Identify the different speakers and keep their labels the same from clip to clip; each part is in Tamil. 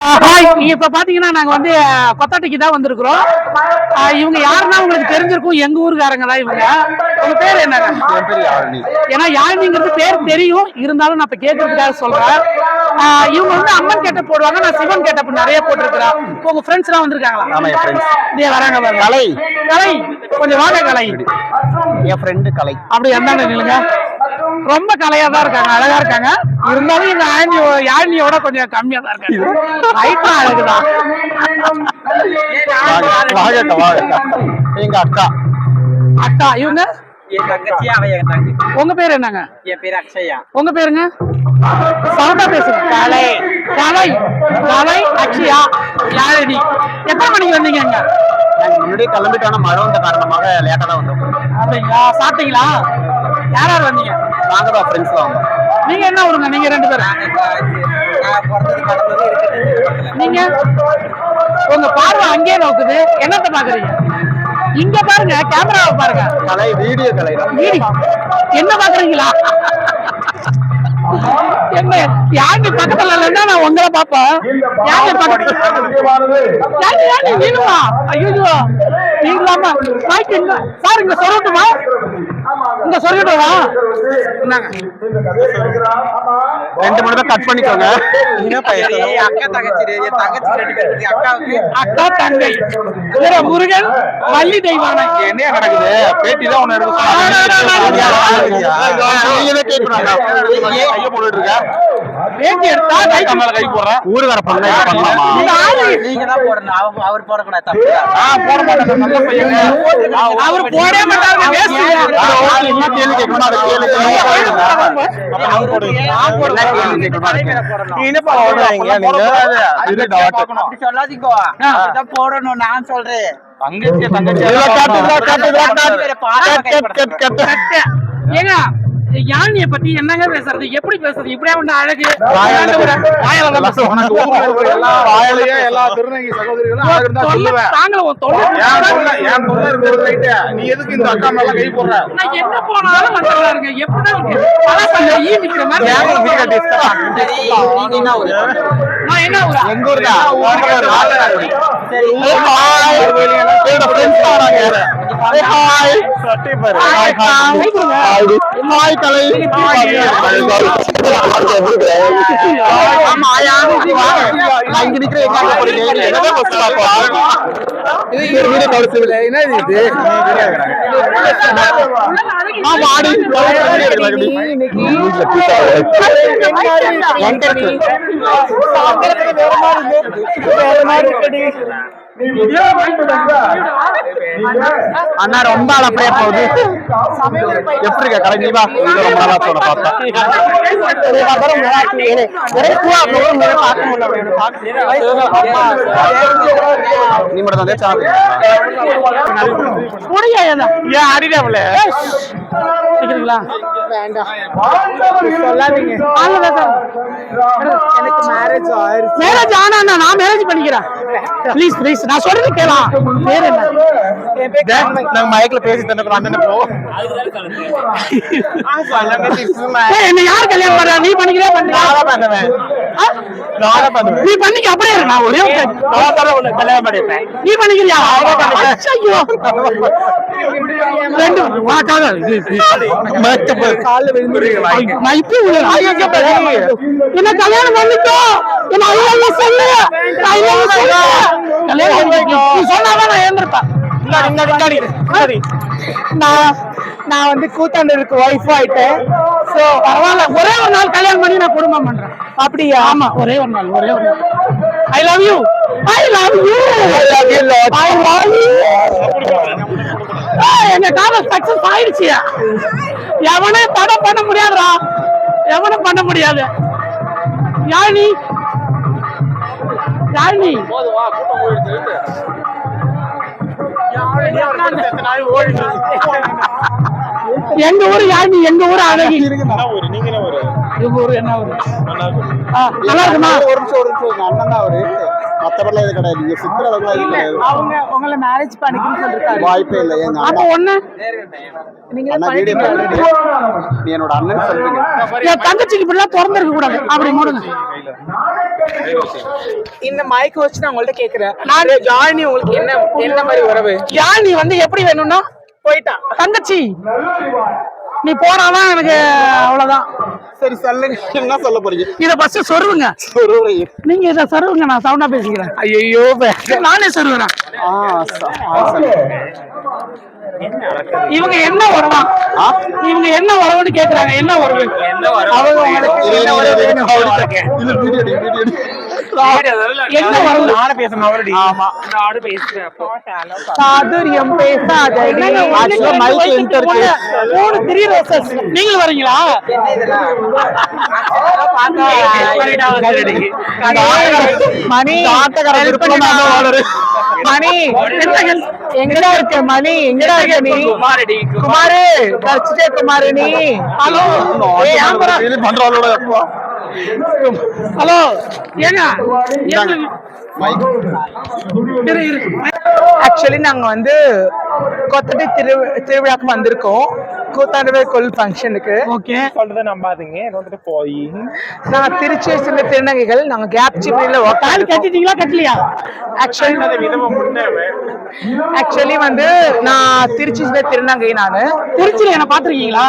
Speaker 1: ஹாய் இப்ப பாத்தீங்கன்னா நாங்க வந்து கொத்தாட்டிக்கு தான் வந்திருக்கிறோம். இவங்க யாருன்னா உங்களுக்கு தெரிஞ்சிருக்கும். எங்க ஊருக்காரங்க தான் இவங்க. உங்க பேர் என்னங்க ஏன்னா யாழினிங்கிறது பேர் தெரியும். இருந்தாலும் நான் இப்ப கேட்கறதுக்காக சொல்றேன். இவங்க வந்து அம்மன் கெட்டப் போடுவாங்க. நான் சிவன் கெட்டப் நிறைய போட்டிருக்கிறேன். உங்க ஃப்ரெண்ட்ஸ் எல்லாம் வந்திருக்காங்களா?
Speaker 2: ஆமா என் ஃப்ரெண்ட்ஸ்
Speaker 1: இதே வராங்க பாருங்க
Speaker 2: கலை.
Speaker 1: கலை. கொஞ்சம் வாங்க கலை.
Speaker 2: என் ஃப்ரெண்டு கலை.
Speaker 1: அப்படி நில்லுங்க. ரொம்ப கலையா தான் இருக்காங்க அழகா இருக்காங்க. இருந்தாலும் இந்த ஆணி யாழினியோட கொஞ்சம் கம்மியா தான் இருக்காங்க ஹைட்லாம் அழகுதான்.
Speaker 2: எங்க அக்கா?
Speaker 1: அக்கா இவங்க? உங்க பேர் என்னங்க?
Speaker 3: என் பேர் அக்ஷயா.
Speaker 1: உங்க பேருங்க? சவுண்டா பேசுங்க கலை. கலை. கலை அக்ஷயா யாழினி எத்தனை மணிக்கு வந்தீங்க இங்க?
Speaker 2: நாங்க முன்னாடியே கிளம்பிட்டோம் மழை வந்த காரணமாக லேட்டா தான் வந்தோம்.
Speaker 1: அப்படிங்களா? சாப்பிட்டீங்களா? யார் யார் வந்தீங்க?
Speaker 2: நாங்க தான் ஃப்ரெண்ட்ஸ் தான் வந்தோம்
Speaker 1: நீங்க என்ன ஊருங்க? நீங்க ரெண்டு பேரும் நீங்க உங்க பார்வை அங்கேயே நோக்குது. என்னத்த பாக்குறீங்க? இங்க பாருங்க கேமராவை பாருங்க.
Speaker 2: கலை வீடியோ கலை
Speaker 1: என்ன பாக்குறீங்களா? என்ன யாரு பக்கத்துல இல்லைன்னா நான் உங்களை பாப்பேன் யாரு பக்கத்துல? யாரு யாரு நீனுமா ஐயோ நீங்களாமா வாய்க்கு இங்க சார் இங்க சொல்லட்டுமா இங்க சொல்லட்டுமா
Speaker 2: ரெண்டு மணி கட் பண்ணிக்கோங்க என்ன
Speaker 3: அக்கா தங்கச்சி தங்கச்சி
Speaker 1: அக்கா தங்கை முருகன் வள்ளி தெய்வானை
Speaker 2: என்ன நடக்குது பேட்டி தான் ஒண்ணு எடுக்க பண்ண பண்ணலாமா
Speaker 3: நீங்க தான் போடணும். அவர் அவர் போடக்கூடாது. தப்பு
Speaker 2: போட மாட்டேன் நல்ல
Speaker 1: அவர் போடவே
Speaker 2: கேள்வி கேட்கணும். அதை கேள்வி
Speaker 3: போடணும். நான் சொல்றேன்.
Speaker 2: தங்கச்சி தங்கச்சி.
Speaker 1: யானிய பத்தி என்னங்க பேசுறது? எப்படி பேசுறது? இப்படியே ஒண்ணு அழகு?
Speaker 2: வாயிலேயே எல்லா திருநங்கை சகோதரிகளும் இருந்தா
Speaker 1: தொல்லை
Speaker 2: நீ எதுக்கு இந்த அக்கா மேல கை போடுற?
Speaker 1: நான் எங்க போனாலும் வந்துடுறாருங்க எப்படி இருக்கு? பல பல ஈ நிக்கிற மாதிரி
Speaker 2: ஏன் இப்படி கட்டிஸ்டா?
Speaker 3: சரி நீங்க என்ன ஊரு
Speaker 1: நான் என்ன ஊரா
Speaker 2: எங்க ஊர் தான்
Speaker 3: சரி
Speaker 2: ஹாய் சட்டி பாரு ஹாய் ஹாய் ஹாய் கலை ஆமா யா நான் இங்க நிக்கிறேன் எங்க அங்க போறீங்க என்ன பஸ் இது ஒரு வீடியோ கவுன்சில் என்ன இது ஆமா ஆடி அண்ணா ரொம்ப அப்படியே போகுது எப்படி இருக்க கலை நீ வா இது ரொம்ப நாளா சொன்ன பார்த்தா நீ மட்டும் தான் ஏன் அடிடாப்ல
Speaker 1: கேக்குறீங்களா
Speaker 3: சொல்லாதீங்க எனக்கு மேரேஜ் ஆயிருச்சு
Speaker 1: மேரேஜ் ஆனா நான் மேரேஜ் பண்ணிக்கிறேன் ப்ளீஸ் ப்ளீஸ் நான் சொல்றது கேளா. பேர் என்ன?
Speaker 2: நாங்க மயக்கில் பேசி தந்துக்கிறோம் அந்த போ.
Speaker 1: என்ன யார் கல்யாணம் பண்றா? நீ பண்ணிக்கிறே
Speaker 2: நானும் பண்ணுவேன்.
Speaker 1: நீ பண்ணிக்க அப்படியே நான் ஒரே
Speaker 2: கல்யாணம் பண்ணிப்பேன்.
Speaker 1: நீ பண்ணிக்கிறியா? ரெண்டு உனக்காக நான் இப்படி என்ன கல்யாணம் பண்ணிக்கோ? என்ன ஐயோ சொல்லு. கல்யாணம் சொன்னாதான் நான் ஏந்திருப்பேன். நான் நான் வந்து கூத்தாண்டருக்கு ஒய்ஃப் ஆயிட்டேன். சோ பரவாயில்ல ஒரே ஒரு நாள் கல்யாணம் பண்ணி நான் குடும்பம் பண்றேன். அப்படியா? ஆமா ஒரே ஒரு நாள் ஒரே ஒரு நாள். I love you I love you I love you I love you எங்க காதல் சக்சஸ் ஆயிடுச்சு எவனே தடை பண்ண முடியாதுடா. எவனும் பண்ண முடியாது. யாழினி? யாழினி? எங்க ஊரு யாழினி எங்க ஊரு அழகி. இவங்க ஊரு என்ன ஊரு? நல்லா இருக்குமா.
Speaker 2: ஒரு நிமிஷம் ஒரு நிமிஷம் எங்க அண்ணன் தான் அவரு. மத்தபடிலாம் இது கிடையாது. நீங்க சித்திர அளவுலாம் இது கிடையாது.
Speaker 3: அவங்க உங்களை மேரேஜ் பண்ணிக்கணும்னு சொல்லிருக்காரு.
Speaker 2: வாய்ப்பே இல்லை எங்க
Speaker 1: அப்ப ஒண்ணு.
Speaker 3: நீங்க
Speaker 2: அண்ணா வீடியோ நீ என்னோட அண்ணன் சொல்றீங்க
Speaker 1: என் தங்கச்சிக்கு இப்படிலாம் திறந்திருக்க கூடாது. அப்படி மூடுங்க.
Speaker 3: இந்த மைக் வச்சு நான் உங்கள்ட்ட கேக்குறேன். நான் ஜாயினி உங்களுக்கு என்ன என்ன மாதிரி உறவு?
Speaker 1: நீ வந்து எப்படி வேணும்னா
Speaker 3: போயிட்டான்
Speaker 1: தங்கச்சி. நீ போனாதான் எனக்கு அவ்வளவுதான்.
Speaker 2: சரி சொல்லுங்க என்ன சொல்ல போறீங்க?
Speaker 1: இத ஃபர்ஸ்ட் சொருவுங்க.
Speaker 2: ஒரு
Speaker 1: நீங்க இத சொருவுங்க நான் சவுண்டா பேசிக்கிறேன்.
Speaker 3: ஐயோ
Speaker 1: நானே சொருவுறேன். இவங்க என்ன உறவா? இவங்க என்ன உறவுன்னு கேக்குறாங்க. என்ன உறவு?
Speaker 3: அவங்க உங்களுக்கு என்ன?
Speaker 2: இரு, இல்ல, வீடியோ எடு, வீடியோ எடு.
Speaker 1: என்ன உறவு
Speaker 3: சாதுரியம்.
Speaker 1: மூணு த்ரீ ரோசஸ் நீங்களும் வரீங்களா?
Speaker 3: மணி. மணி எங்கடா இருக்க மணி? எங்கடா இருக்க நீ? குமாரு குமாரு நீ ஹலோ.
Speaker 2: பண்றாளோட அப்பா
Speaker 1: ஹலோ ஏங்க.
Speaker 3: ஆக்சுவலி நாங்க வந்து கொத்தடி திரு திருவிழாக்கு வந்திருக்கோம். கூத்தாண்டவர் கொல் ஃபங்க்ஷனுக்கு
Speaker 1: ஓகே.
Speaker 4: சொல்றதை நம்பாதீங்க. இது வந்துட்டு போய்.
Speaker 3: நாங்க திருச்சியை சேர்ந்த திருநங்கைகள். நாங்க கேப் சிப்பில
Speaker 1: தாலி கட்டிட்டீங்களா கட்டலையா?
Speaker 3: ஆக்சுவலி ஆக்சுவலி வந்து நான் திருச்சி சேர்ந்த திருநங்கை நானு.
Speaker 1: திருச்சியில என்ன பாத்திருக்கீங்களா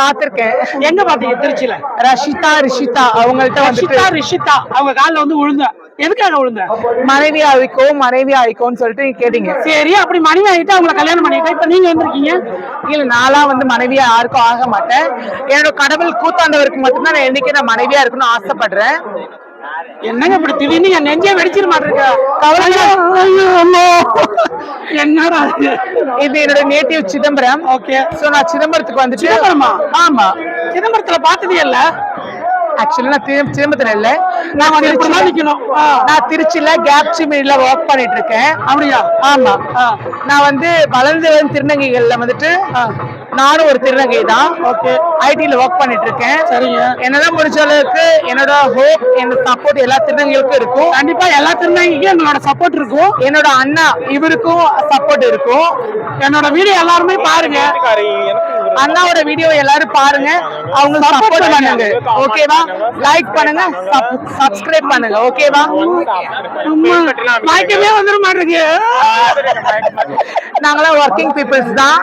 Speaker 3: பார்த்திருக்கேன்.
Speaker 1: எங்க பாத்தீங்க திருச்சியில.
Speaker 3: ரஷிதா ரிஷிதா அவங்கள்ட்ட
Speaker 1: ரிஷிதா ரிஷிதா. அவங்க கால்ல வந்து விழுந்த எதுக்காக விழுந்த
Speaker 3: மனைவி ஆயிக்கோ மனைவி ஆயிக்கோன்னு சொல்லிட்டு நீங்க கேட்டீங்க.
Speaker 1: சரி அப்படி மனைவி ஆகிட்டு அவங்கள கல்யாணம் பண்ணிட்டா? இப்ப நீங்க வந்திருக்கீங்க?
Speaker 3: இல்ல நான்லாம் வந்து மனைவியா யாருக்கும் ஆக மாட்டேன். என்னோட கடவுள் கூத்தாண்டவருக்கு மட்டும்தான் நான் என்னைக்கு நான் மனைவியா இருக்கணும்னு ஆசைப்படுறேன்.
Speaker 1: என்னங்க இப்படி திடீர்னு என் நெஞ்சே வெடிச்சிட மாட்டிருக்க? என்னடா இது?
Speaker 3: என்னோட நேட்டிவ் சிதம்பரம்.
Speaker 1: ஓகே
Speaker 3: சோ நான் சிதம்பரத்துக்கு வந்துட்டு
Speaker 1: சிதம்பரமா?
Speaker 3: ஆமா.
Speaker 1: சிதம்பரத்துல பார்த்ததே இல்ல.
Speaker 3: ஆக்சுவலி நான் சிதம்பரத்துல இல்ல.
Speaker 1: நான் நிக்கணும்.
Speaker 3: நான் திருச்சியில கேப் சிமில ஒர்க் பண்ணிட்டு இருக்கேன்.
Speaker 1: அப்படியா?
Speaker 3: ஆமா. நான் வந்து வளர்ந்து திருநங்கைகள்ல வந்துட்டு நானும் ஒரு திருநங்கை தான். ஓகே. ஐடில ஒர்க் பண்ணிட்டு இருக்கேன்
Speaker 1: சரிங்க.
Speaker 3: என்னால முடிஞ்ச அளவுக்கு என்னோட ஹோப் என்னோட சப்போர்ட் எல்லா திருநங்கைகளுக்கும் இருக்கும்.
Speaker 1: கண்டிப்பா எல்லா திருநங்கைக்கும் எங்களோட சப்போர்ட் இருக்கும்.
Speaker 3: என்னோட அண்ணா இவருக்கும் சப்போர்ட் இருக்கும்.
Speaker 1: என்னோட வீடியோ எல்லாருமே பாருங்க.
Speaker 3: அண்ணாவோட வீடியோ எல்லாரும் பாருங்க. அவங்க சப்போர்ட் பண்ணுங்க. ஓகேவா லைக் பண்ணுங்க. சப்ஸ்கிரைப் பண்ணுங்க. ஓகேவா
Speaker 1: மயக்கமே வந்துட மாட்டேங்குது
Speaker 3: நாங்களாம் ஒர்க்கிங் பீப்புள்ஸ் தான்.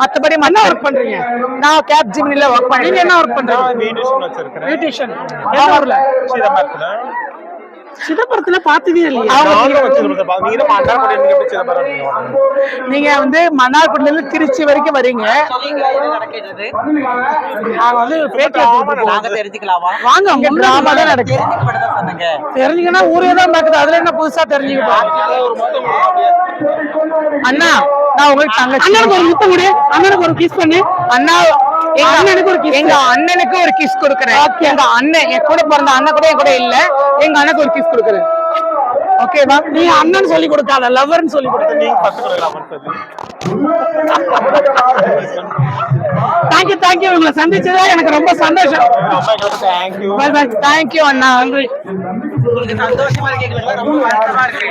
Speaker 3: மத்தபடி என்ன ஒர்க் பண்றீங்க? நான் கேப் ஜிம்னில ஒர்க்
Speaker 1: நீங்க என்ன ஒர்க் பண்றீங்க? பியூட்டிஷியன்
Speaker 4: சிதம்பரத்துல
Speaker 1: பார்த்ததே இல்லையா.
Speaker 4: நீங்க
Speaker 3: வந்து மன்னார்குடில இருந்து திருச்சி வரைக்கும் வரீங்க.
Speaker 1: நாங்க வந்து பேட்டி
Speaker 3: நாங்க
Speaker 5: தெரிஞ்சுக்கலாமா?
Speaker 1: வாங்க முன்னாடி
Speaker 3: டிராமா தான் நடக்குது.
Speaker 1: தெரிஞ்சுக்கன்னா ஊரே தான் பார்க்குது. அதுல என்ன புதுசா தெரிஞ்சுக்கிட்டோம்
Speaker 3: அண்ணா நான் உங்களுக்கு தங்கச்சி.
Speaker 1: அண்ணனுக்கு ஒரு முத்தம் கொடு. அண்ணனுக்கு ஒரு கிஸ் பண்ணு.
Speaker 3: அண்ணா எங்க
Speaker 1: அண்ணனுக்கு ஒரு
Speaker 3: கிஸ் கொடுக்குறேன். எங்க அண்ணன் என் கூட பிறந்த அண்ணன் கூட என் கூட இல்ல. எங்க அண்ணனுக்கு ஒரு கிஸ் கொடுக்குறேன். ஓகேவா
Speaker 1: நீ அண்ணன் சொல்லி கொடுக்காத லவ்வர்னு சொல்லி. கொடுத்த
Speaker 4: அடுத்தது.
Speaker 1: தேங்க்யூ தேங்க்யூ உங்களை சந்திச்சதா எனக்கு ரொம்ப சந்தோஷம். பை
Speaker 3: தேங்க்யூ அண்ணா.
Speaker 1: நன்றி.
Speaker 5: உங்களுக்கு சந்தோஷமா இருக்கீங்களா? ரொம்ப வருத்தமா இருக்கு